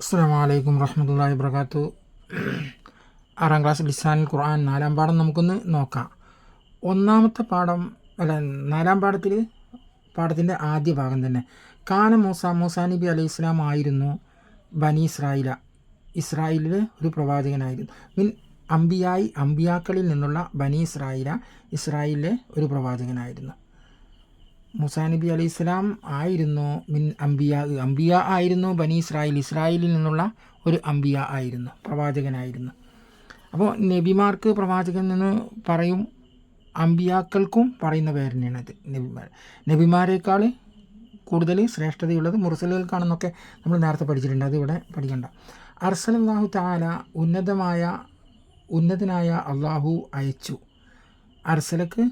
അസ്സാം വലൈക്കും വബർക്കാത്തു ആറാം ക്ലാസ് ലിസാനിൽ ഖുർആൻ നാലാം പാഠം നമുക്കൊന്ന് നോക്കാം. ഒന്നാമത്തെ പാഠം അല്ല നാലാം പാഠത്തിൽ പാഠത്തിന്റെ ആദ്യ ഭാഗം തന്നെ. കാന മൂസ മൂസാ നബി അലൈഹി ഇസ്ലാം ആയിരുന്നു ബനി ഇസ്രായില. ഇസ്രായേലിലെ ഒരു പ്രവാചകനായിരുന്നു. മീൻ അംബിയായി അമ്പിയാക്കളിൽ നിന്നുള്ള ബനി ഇസ്രായില ഇസ്രായേലിലെ ഒരു പ്രവാചകനായിരുന്നു. മുസാ നബി അലൈഹി സ്വലാം ആയിരുന്നു മിൻ അംബിയ അംബിയ ആയിരുന്നു ബനി ഇസ്രായേൽ. ഇസ്രായേലിൽ നിന്നുള്ള ഒരു അംബിയ ആയിരുന്നു പ്രവാചകനായിരുന്നു. അപ്പോൾ നബിമാർക്ക് പ്രവാചകൻ എന്ന് പറയും അംബിയാക്കൾക്കും പറയുന്ന പേര് തന്നെയാണ് ഇത് നബിമാർ നബിമാരെക്കാൾ കൂടുതൽ ശ്രേഷ്ഠതയുള്ളത് മുർസലുകൾക്കാണെന്നൊക്കെ നമ്മൾ നേരത്തെ പഠിച്ചിട്ടുണ്ട് അതിവിടെ പഠിക്കണ്ട. അർസലാഹു താല ഉന്നതമായ ഉന്നതനായ അള്ളാഹു അയച്ചു. അർസലക്ക്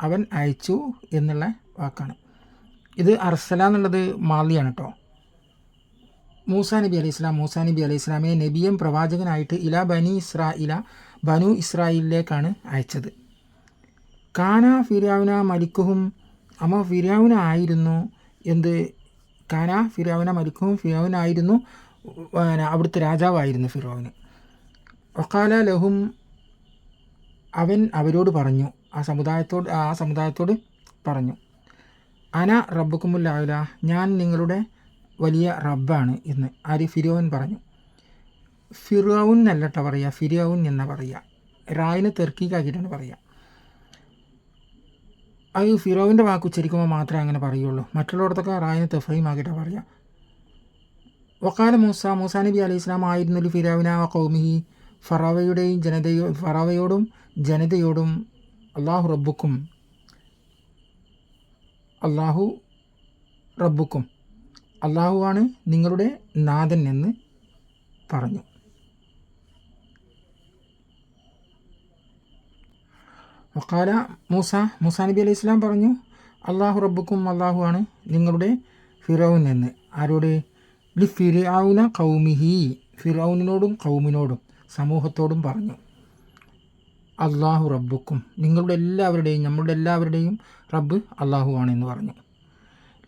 അവൻ അയച്ചു എന്നുള്ള വാക്കാണ്. ഇത് അർസല എന്നുള്ളത് മാലിയാണ് കേട്ടോ മൂസാ നബി അലൈഹി ഇസ്ലാം മൂസാ നബി അലൈഹി ഇസ്ലാമിനെ നബിയും പ്രവാചകനായിട്ട് ഇല ബനി ഇസ്രായില ബനു ഇസ്രായേലിലേക്കാണ് അയച്ചത്. കാന ഫിരാവുന മലിക്കുഹും അമ്മ ഫിരാവുന ആയിരുന്നു എന്ത്? കാന ഫിരാവുന മലിക്കുഹും ഫിരാവുനായിരുന്നു അവിടുത്തെ രാജാവായിരുന്നു ഫിറോവിന് ഒക്കാല ലഹും അവൻ അവരോട് പറഞ്ഞു ആ സമുദായത്തോട് ആ സമുദായത്തോട് പറഞ്ഞു. അന റബ്ബുക്കുമുല്ലാവില ഞാൻ നിങ്ങളുടെ വലിയ റബ്ബാണ് എന്ന് ആര് ഫിരോവൻ പറഞ്ഞു. ഫിറോവുൻ എന്നല്ലട്ട പറയുക ഫിരോവുൻ എന്ന പറയുക റായിനെ തെർക്കിക്കാക്കിയിട്ടാണ് പറയുക അത് ഫിറോവിന്റെ വാക്ക് ഉച്ചരിക്കുമ്പോൾ മാത്രമേ അങ്ങനെ പറയുള്ളൂ. മറ്റുള്ളവർക്കൊക്കെ റായിനെ തെഫയും ആക്കിയിട്ടാണ് പറയുക വക്കാല മൂസ മൂസാ നബി അലൈഹി ഇസ്ലാം ആയിരുന്നൊരു ഫിരാവിന കൗമിഹി ഫറാവയുടെയും ജനതയോ ഫറാവയോടും ജനതയോടും അള്ളാഹു റബ്ബുക്കും അള്ളാഹു റബ്ബുക്കും അള്ളാഹുവാണ് നിങ്ങളുടെ നാഥൻ എന്ന് പറഞ്ഞു. വക്കാല മൂസ മൂസ നബി അലൈഹി ഇസ്ലാം പറഞ്ഞു അള്ളാഹു റബ്ബുക്കും അള്ളാഹു ആണ് നിങ്ങളുടെ ഫിറൌൻ എന്ന്. ആരോടെ? ലി ഫിറാവുന കൗമിഹി. ഫിറൌനിനോടും കൗമിനോടും സമൂഹത്തോടും പറഞ്ഞു. അള്ളാഹു റബ്ബുക്കും നിങ്ങളുടെ എല്ലാവരുടെയും നമ്മളുടെ എല്ലാവരുടെയും റബ്ബ് അള്ളാഹു ആണെന്ന് പറഞ്ഞു.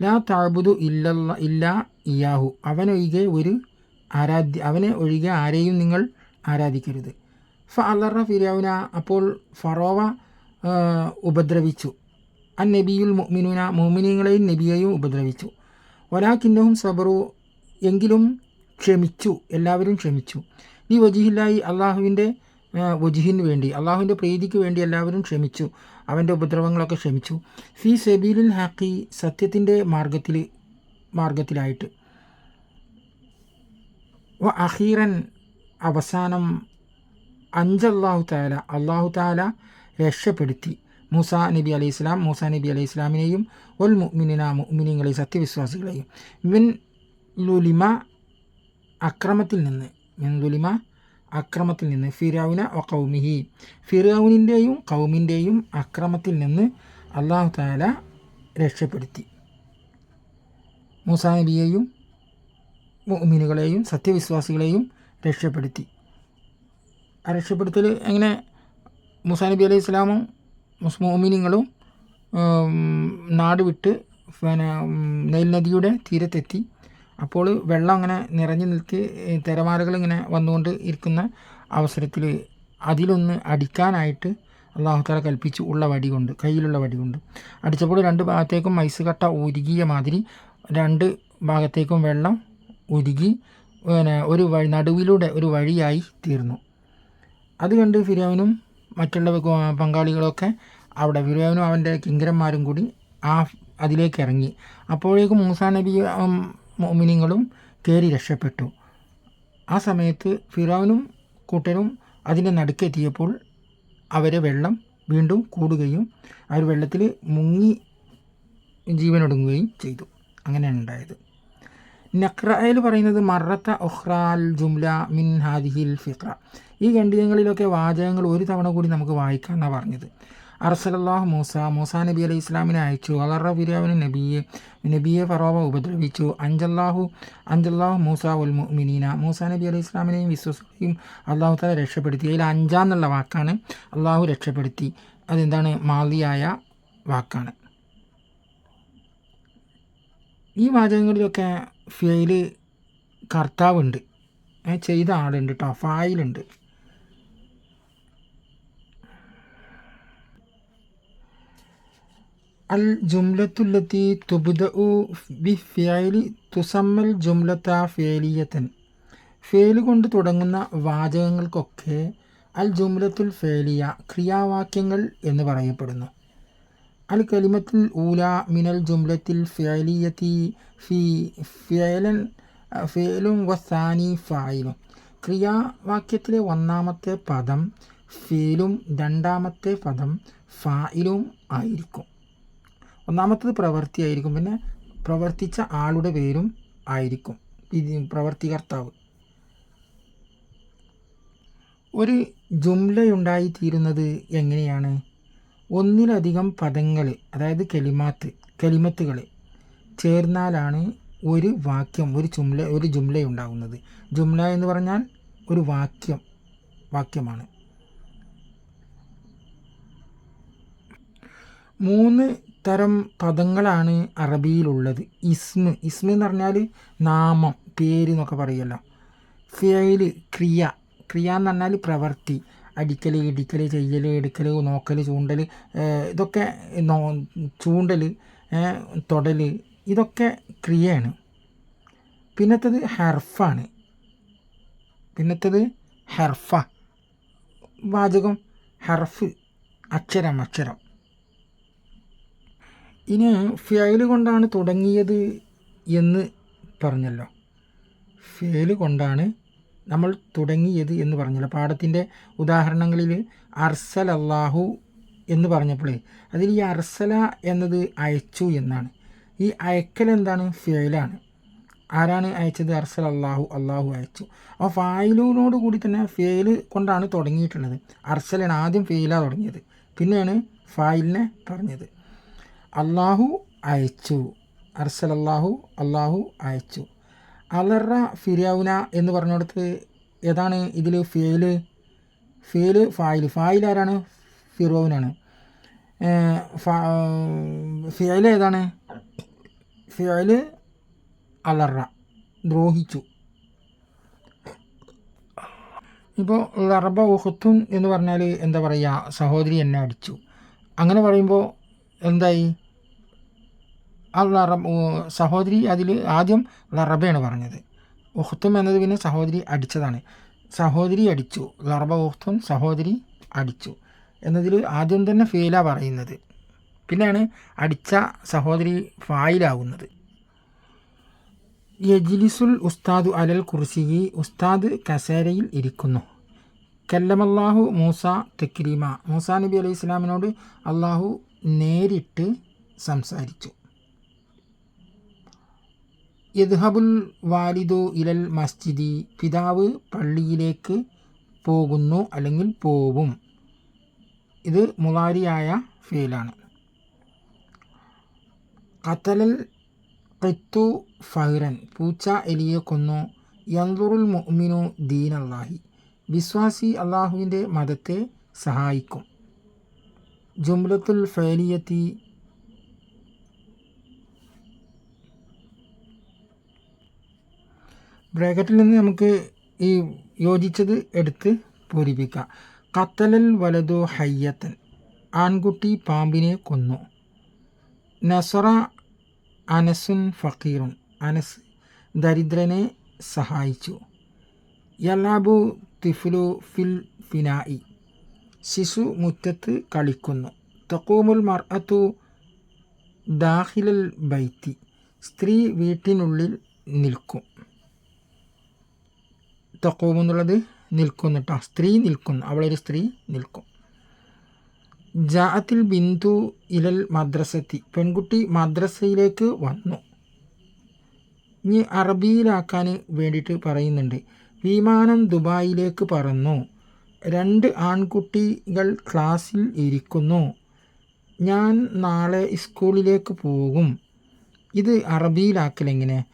ലാ താബുദു ഇല്ലല്ല ഇല്ല ഇയാഹു. അവനൊഴികെ ഒരു ആരാധ്യ അവനെ ഒഴികെ ആരെയും നിങ്ങൾ ആരാധിക്കരുത്. ഫ അലറ ഫിരാവുന അപ്പോൾ ഫറോവ ഉപദ്രവിച്ചു. അൻ നബിയുൽ മുഅ്മിനൂന മോമിനിങ്ങളെയും നബിയെയും ഉപദ്രവിച്ചു. ഒരാക്കിന്നവും സബറു എങ്കിലും ക്ഷമിച്ചു എല്ലാവരും ക്ഷമിച്ചു. ഈ വജിഹില്ലായി അള്ളാഹുവിന്റെ വജുഹിന് വേണ്ടി അള്ളാഹുവിന്റെ പ്രീതിക്ക് വേണ്ടി എല്ലാവരും ക്ഷമിച്ചു. അവന്റെ ഉപദ്രവങ്ങളൊക്കെ ക്ഷമിച്ചു. ഫി സെബീലിൻ ഹാക്കി സത്യത്തിന്റെ മാർഗത്തിൽ മാർഗത്തിലായിട്ട്. വ അഹീറൻ അവസാനം അഞ്ച് അഞ്ചല്ലാഹു താല അള്ളാഹു താല രക്ഷപ്പെടുത്തി. മൂസ നബി അലൈഹി ഇസ്ലാം മൂസ നബി അലൈഹി ഇസ്ലാമിനെയും ഒൽ മുഅ്മിനിന മുഅ്മിനീങ്ങളെയും സത്യവിശ്വാസികളെയും. മിൻ ലുലിമ അക്രമത്തിൽ നിന്ന് മിൻ ലുലിമ അക്രമത്തിൽ നിന്ന് ഫിറൌന ഒ കൗമിഹി ഫിറൌനിന്റെയും കൗമിന്റെയും അക്രമത്തിൽ നിന്ന് അള്ളാഹു താല രക്ഷപ്പെടുത്തി. മൂസാ നബിയെയും മുഅ്മിനുകളെയും സത്യവിശ്വാസികളെയും രക്ഷപ്പെടുത്തി. ആ രക്ഷപ്പെടുത്തൽ എങ്ങനെ? മൂസാ നബി അലൈഹി ഇസ്ലാമും മുസ്മോമിനിങ്ങളും നാട് വിട്ട് പിന്നെ നെയിൽ നദിയുടെ തീരത്തെത്തി. അപ്പോൾ വെള്ളം അങ്ങനെ നിറഞ്ഞു നിൽക്കി തിരമാലകൾ ഇങ്ങനെ വന്നുകൊണ്ട് ഇരിക്കുന്ന അവസരത്തിൽ അതിലൊന്ന് അടിക്കാനായിട്ട് അള്ളാഹുത്താല കൽപ്പിച്ചു ഉള്ള വടി കൊണ്ട് കയ്യിലുള്ള വടി കൊണ്ട്. അടിച്ചപ്പോൾ രണ്ട് ഭാഗത്തേക്കും മൈസ് കട്ട ഉരുകിയ മാതിരി രണ്ട് ഭാഗത്തേക്കും വെള്ളം ഉരുകി പിന്നെ ഒരു വഴി നടുവിലൂടെ ഒരു വഴിയായി തീർന്നു. അത് കണ്ട് ഫിരോവിനും മറ്റുള്ള പങ്കാളികളൊക്കെ അവിടെ ഫിരോവിനും അവന്റെ കിങ്കരന്മാരും കൂടി ആ അതിലേക്ക് ഇറങ്ങി. അപ്പോഴേക്കും മൂസാ നബി മോമിനിങ്ങളും കയറി രക്ഷപ്പെട്ടു. ആ സമയത്ത് ഫിറോനും കൂട്ടരും അതിന്റെ നടുക്കെത്തിയപ്പോൾ അവരെ വെള്ളം വീണ്ടും കൂടുകയും അവർ വെള്ളത്തിൽ മുങ്ങി ജീവനൊടുങ്ങുകയും ചെയ്തു. അങ്ങനെയാണ് ഉണ്ടായത്. നക്രയിൽ പറയുന്നത് മറത്ത ഒഹ്റാൽ ജുംല മിൻ ഹാദിഹിൽ ഫിഖ്ര ഈ ഖണ്ഡികങ്ങളിലൊക്കെ വാചകങ്ങൾ ഒരു തവണ കൂടി നമുക്ക് വായിക്കാം എന്നാണ് പറഞ്ഞത്. അർസലല്ലാഹു മൂസ മൂസ നബി അലൈഹി ഇസ്ലാമിനെ അയച്ചു. അലറ ഫിരാവിന് നബിയെ നബിയെ ഫറോവ ഉപദ്രവിച്ചു. അഞ്ചല്ലാഹു അഞ്ചല്ലാഹു മൂസ ഉൽ മിനീന മൂസ നബി അലൈഹി ഇസ്ലാമിനെയും വിശ്വസിക്കുകയും അള്ളാഹു താല രക്ഷപ്പെടുത്തി. അതിൽ അഞ്ചാന്നുള്ള വാക്കാണ് അള്ളാഹു രക്ഷപ്പെടുത്തി. അതെന്താണ്? മാലിയായ വാക്കാണ്. ഈ വാചകങ്ങളിലൊക്കെ ഫെയിൽ കർത്താവുണ്ട്. ചെയ്ത ആളുണ്ട് കേട്ടോ ഫായിലുണ്ട്. അൽ ജുംലത്തുല്ലത്തി തുബുദഉ ബി തുസമ്മൽ ജുംലത്ത ഫേലിയത്തൻ ഫേൽ കൊണ്ട് തുടങ്ങുന്ന വാചകങ്ങൾക്കൊക്കെ അൽ ജുംലത്തുൽ ഫേലിയ ക്രിയാവാക്യങ്ങൾ എന്ന് പറയപ്പെടുന്നു. അൽ കലിമത്തുൽ ഊല മിനൽ ജുംലത്തിൽ ഫേലിയത്തി ഫി ഫേലൻ ഫേലും വസാനി ഫായിലും. ക്രിയാവാക്യത്തിലെ ഒന്നാമത്തെ പദം ഫേലും രണ്ടാമത്തെ പദം ഫായിലും ആയിരിക്കും. ഒന്നാമത്തത് പ്രവൃത്തിയായിരിക്കും പിന്നെ പ്രവർത്തിച്ച ആളുടെ പേരും ആയിരിക്കും. ഇത് പ്രവർത്തികർത്താവ്. ഒരു ജുംലയുണ്ടായിത്തീരുന്നത് എങ്ങനെയാണ്? ഒന്നിലധികം പദങ്ങൾ അതായത് കെളിമാത്ത് കെളിമത്തുകൾ ചേർന്നാലാണ് ഒരു വാക്യം ഒരു ജുംല ഒരു ജുംലയുണ്ടാകുന്നത് ജുംല എന്ന് പറഞ്ഞാൽ ഒരു വാക്യം വാക്യമാണ്. മൂന്ന് തരം പദങ്ങളാണ് അറബിയിലുള്ളത്. ഇസ്മ്. ഇസ്മ് എന്ന് പറഞ്ഞാൽ നാമം പേര് എന്നൊക്കെ പറയുമല്ലോ ഫിയൽ ക്രിയ. ക്രിയ എന്ന് പറഞ്ഞാൽ പ്രവൃത്തി അടിക്കൽ ഇടിക്കൽ ചെയ്യൽ എടുക്കൽ നോക്കൽ ചൂണ്ടൽ ഇതൊക്കെ നോ ചൂണ്ടൽ തൊടൽ ഇതൊക്കെ ക്രിയയാണ്. പിന്നത്തത് ഹെർഫാണ്. പിന്നത്തത് ഹെർഫ. വാചകം ഹെർഫ് അക്ഷരം അക്ഷരം. ഇനി ഫെയിൽ കൊണ്ടാണ് തുടങ്ങിയത് എന്ന് പറഞ്ഞല്ലോ. ഫെയിൽ കൊണ്ടാണ് നമ്മൾ തുടങ്ങിയത് എന്ന് പറഞ്ഞല്ലോ. പാഠത്തിന്റെ ഉദാഹരണങ്ങളിൽ അർസൽ അള്ളാഹു എന്ന് പറഞ്ഞപ്പോൾ അതിൽ ഈ അർസല എന്നത് അയച്ചു എന്നാണ്. ഈ അയക്കൽ എന്താണ്? ഫെയിലാണ്. ആരാണ് അയച്ചത്? അർസൽ അള്ളാഹു അള്ളാഹു അയച്ചു. അപ്പോൾ ഫായിലുവിനോട് കൂടി തന്നെ ഫെയിൽ കൊണ്ടാണ് തുടങ്ങിയിട്ടുള്ളത്. അർസലാണ് ആദ്യം ഫെയിലാണ് തുടങ്ങിയത്. പിന്നെയാണ് ഫായിലിനെ പറഞ്ഞത്. അള്ളാഹു അയച്ചു. അർസലല്ലാഹു അള്ളാഹു അയച്ചു. അലറ ഫിരൗന എന്ന് പറഞ്ഞിടത്ത് ഏതാണ് ഇതിൽ ഫേൽ? ഫേൽ ഫായിൽ ഫായിൽ ആരാണ്? ഫിറോവിനാണ് ഫിയൽ ഏതാണ്? ഫിയൽ അലറ. ദ്രോഹിച്ചു. ഇപ്പോൾ ലറബ ഉഹത്തുൻ എന്ന് പറഞ്ഞാൽ എന്താ പറയുക സഹോദരി എന്നെ അടിച്ചു. അങ്ങനെ പറയുമ്പോൾ എന്തായി? അള്ള റബ് സഹോദരി അതിൽ ആദ്യം ലറബയാണ് പറഞ്ഞത്. ഉഹ്തും എന്നത് പിന്നെ സഹോദരി അടിച്ചതാണ്. സഹോദരി അടിച്ചു. ലറബ ഉഹ്തും സഹോദരി അടിച്ചു. എന്നതിൽ ആദ്യം തന്നെ ഫെയിലാണ് പറയുന്നത്. പിന്നെയാണ് അടിച്ച സഹോദരി ഫായിലാവുന്നത്. യജിലിസുൽ ഉസ്താദു അലൽ കുർസിയി ഉസ്താദ് കസേരയിൽ ഇരിക്കുന്നു. കല്ലമല്ലാഹു മൂസ തെക്രീമ. മൂസ നബി അലൈഹി ഇസ്ലാമിനോട് അള്ളാഹു നേരിട്ട് സംസാരിച്ചു. യദ്ഹബുൽ വാലിദു ഇലൽ മസ്ജിദി പിതാവ് പള്ളിയിലേക്ക് പോകുന്നു അല്ലെങ്കിൽ പോവും. ഇത് മുളാരിയായ ഫീലാണ്. കത്തലൽ ഖിത്തു ഫഹ്റൻ പൂച്ച എലിയെ കൊന്നു. യന്തുറുൽ മുഅ്മിനു ദീൻ അള്ളാഹി വിശ്വാസി അള്ളാഹുവിന്റെ മതത്തെ സഹായിക്കും. ജുംലത്തുൽ ഫേലിയത്തി. ബ്രാക്കറ്റിൽ നിന്ന് നമുക്ക് ഈ യോജിച്ചത് എടുത്ത് പൂരിപ്പിക്കാം. കത്തലൽ വലതു ഹയ്യത്തൻ. ആൺകുട്ടി പാമ്പിനെ കൊന്നു. നസറ അനസുൻ ഫക്കീറുൻ. അനസ് ദരിദ്രനെ സഹായിച്ചു. യലാബു തിഫ്ലു ഫിൽ ഫിനായി. ശിശു മുറ്റത്ത് കളിക്കുന്നു. തക്കൂമുൽ മർഅത്തു ദാഹിലൽ ബൈത്തി. സ്ത്രീ വീട്ടിനുള്ളിൽ നിൽക്കും. തക്കൂമെന്നുള്ളത് നിൽക്കുന്നു കേട്ടോ സ്ത്രീ നിൽക്കുന്നു. അവളൊരു സ്ത്രീ നിൽക്കും. ജാഅത്തിൽ ബിന്ദു ഇലൽ മദ്രസത്തി. പെൺകുട്ടി മദ്രസയിലേക്ക് വന്നു. ഇനി അറബിയിലാക്കാൻ വേണ്ടിയിട്ട് പറയുന്നുണ്ട്. വിമാനം ദുബായിലേക്ക് പറന്നു. രണ്ട് ആൺകുട്ടികൾ ക്ലാസ്സിൽ ഇരിക്കുന്നു. ഞാൻ നാളെ സ്കൂളിലേക്ക് പോകും. ഇത് അറബിയിലാക്കലെങ്ങനെ?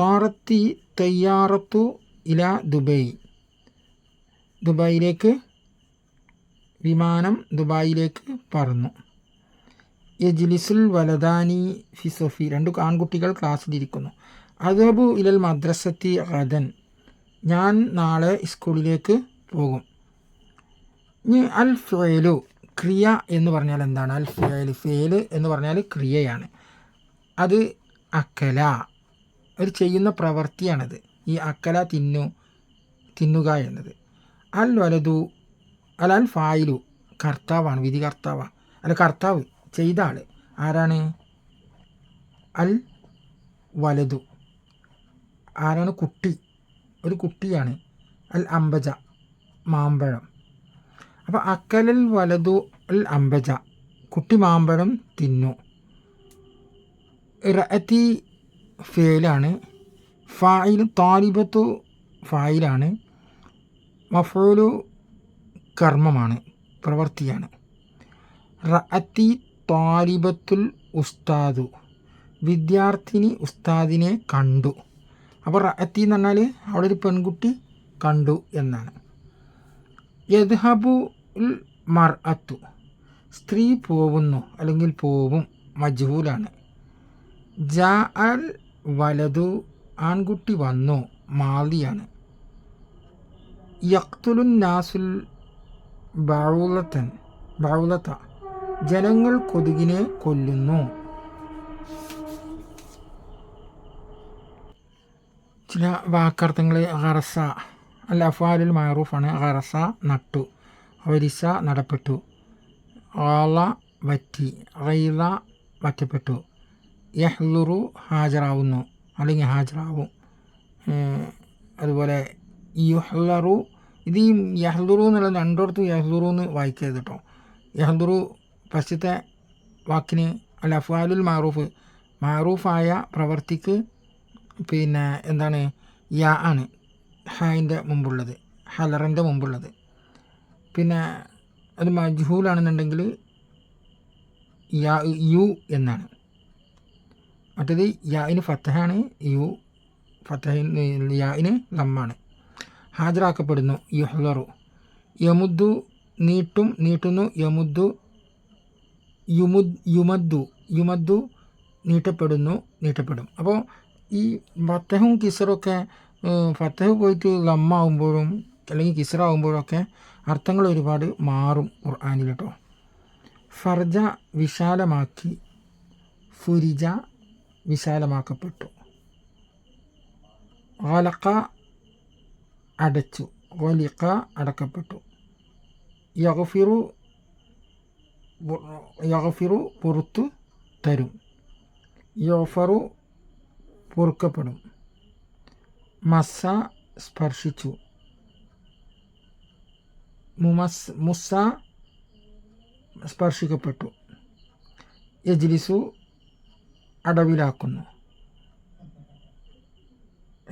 താറത്തി തയ്യാറത്തു ഇല ദുബൈ. ദുബായിലേക്ക് വിമാനം ദുബായിലേക്ക് പറന്നു. യജ്ലിസുൽ വലദാനി ഫിസോഫി രണ്ട് ആൺകുട്ടികൾ ക്ലാസ്സിലിരിക്കുന്നു അദബു ഇലൽ മദ്രസത്തി അദൻ ഞാൻ നാളെ സ്കൂളിലേക്ക് പോകും. ഇനി അൽ ഫേലു ക്രിയ എന്ന് പറഞ്ഞാൽ എന്താണ്? അൽ ഫേൽ എന്ന് പറഞ്ഞാൽ ക്രിയയാണ്. അത് അക്കല ഒരു ചെയ്യുന്ന പ്രവൃത്തിയാണത് ഈ അക്കല തിന്നു തിന്നുക എന്നത്. അൽ വലതു അല്ല അൽ ഫായിലു കർത്താവാണ് വിധി കർത്താവാണ്. അല്ല കർത്താവ് ചെയ്ത ആൾ ആരാണ്? അൽ വലതു ആരാണ്? കുട്ടി. ഒരു കുട്ടിയാണ്. അൽ അമ്പജ മാമ്പഴം. അപ്പോൾ അക്കലൽ വലതു അമ്പജ. കുട്ടി മാമ്പഴം തിന്നു. റഅത്തി ഫേലാണ്. ഫായിൽ താലിബത്തു ഫായിലാണ്. മഫൂലു കർമ്മമാണ് പ്രവൃത്തിയാണ് റഅത്തി താലിബത്തുൽ ഉസ്താദു. വിദ്യാർത്ഥിനി ഉസ്താദിനെ കണ്ടു. അപ്പോൾ റഅത്തി എന്ന് പറഞ്ഞാൽ അവിടെ ഒരു പെൺകുട്ടി കണ്ടു എന്നാണ്. യദ്ഹബു മർ അത്തു സ്ത്രീ പോവുന്നു അല്ലെങ്കിൽ പോവും മജ്ഹൂലാണ്. ജാ അൽ വലതു ആൺകുട്ടി വന്നു മാലിയാണ്. യക്തുലുൻ നാസുൽ ബൗലത്തൻ ബൗലത്ത ജനങ്ങൾ കൊതുകിനെ കൊല്ലുന്നു. ചില വാക്കർത്ഥങ്ങൾ അറസ അല്ല അഫാലുൽ മാറൂഫാണ് അറസ നട്ടു. വരിസ നടപ്പെട്ടു. ആള വറ്റി റൈല വറ്റപ്പെട്ടു യഹ്ലുറു ഹാജറാവുന്നു അല്ലെങ്കിൽ ഹാജറാവും അതുപോലെ യുഹ്ലറു ഇത് ഈ യഹ്ലുറു എന്നുള്ള രണ്ടിടത്ത് യഹ്ലുറു എന്ന് വായിക്കരുത് കേട്ടോ. യഹ്ലുറു ഫസ്റ്റത്തെ വാക്കിന് അല്ല അഫ്വാലുൽ മാറൂഫ് മാറൂഫായ പ്രവർത്തിക്ക് പിന്നെ എന്താണ് യാ ആണ് ഹായിന്റെ മുമ്പുള്ളത് ഹലറിന്റെ മുമ്പുള്ളത്. പിന്നെ അത് മജ്ഹൂലാണെന്നുണ്ടെങ്കിൽ യാ യു എന്നാണ്. മറ്റേത് യാന് ഫത്തഹാണ് യു ഫത്തഹിന് യാഇന് ലമ്മാണ്. ഹാജരാക്കപ്പെടുന്നു യുഹ്ലറു. യമുദ്ദു നീട്ടും നീട്ടുന്നു യമുദ്ദു യുമുദ് യുമദ്ദു യുമദ്ദു നീട്ടപ്പെടുന്നു നീട്ടപ്പെടും. അപ്പോൾ ഈ ഫത്തഹും കിസറൊക്കെ ഫത്തഹ് പോയിട്ട് ലമ്മാവുമ്പോഴും അല്ലെങ്കിൽ കിസറാവുമ്പോഴൊക്കെ അർത്ഥങ്ങൾ ഒരുപാട് മാറും ഖുർആാനിൽ കേട്ടോ. ഫർജ വിശാലമാക്കി ഫുരിജ വിശാലമാക്കപ്പെട്ടു. ഓലക്ക അടച്ചു ഓലിക്ക അടക്കപ്പെട്ടു. യഗഫിറു യഗഫിറു പുറത്തു തരും. യോഫറു പൊറുക്കപ്പെടും. മസ സ്പർശിച്ചു. മുമസ് മുസ സ്പർശിക്കപ്പെട്ടു. യജ്ലിസു അടവിലാക്കുന്നു.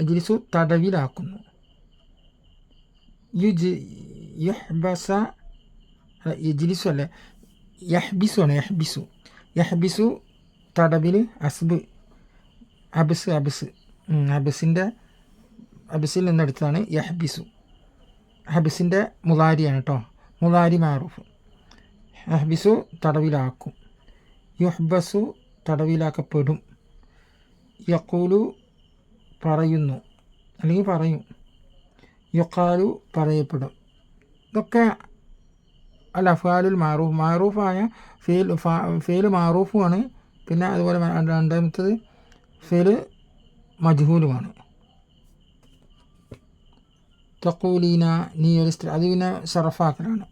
യജ്ലിസു തടവിലാക്കുന്നു. യുജ് യഹ്ബസ യജ്ലിസു അല്ല? യഹ്ബിസു ആണ് യഹ്ബിസു. യഹ്ബിസു തടവിൽ അസ്ബ് അബിസ് അബിസ്. അബിസിന്റെ അബിസിൽ നിന്നെടുത്താണ് യഹ്ബിസു. ഹബിസിന്റെ മുതാരിയാണ് കേട്ടോ മുതാരി മാറൂഫ്. ഹബിസു തടവിലാക്കും. യുഹ്ബസു തടവിലാക്കപ്പെടും. യക്കൂലു പറയുന്നു. അല്ലെങ്കിൽ പറയും. യുക്കാലു പറയപ്പെടും. ഇതൊക്കെ അല്ല അഫാലുൽ മാറൂഫ്. മാറൂഫായ ഫേൽ ഫേൽ മാറൂഫുമാണ്. പിന്നെ അതുപോലെ രണ്ടാമത്തത് ഫേൽ മജ്ഹൂലുമാണ്. തക്കൂലീന നീ ഒരു സ്ത്രീ അത് പിന്നെ ഷറഫാക്കലാണ്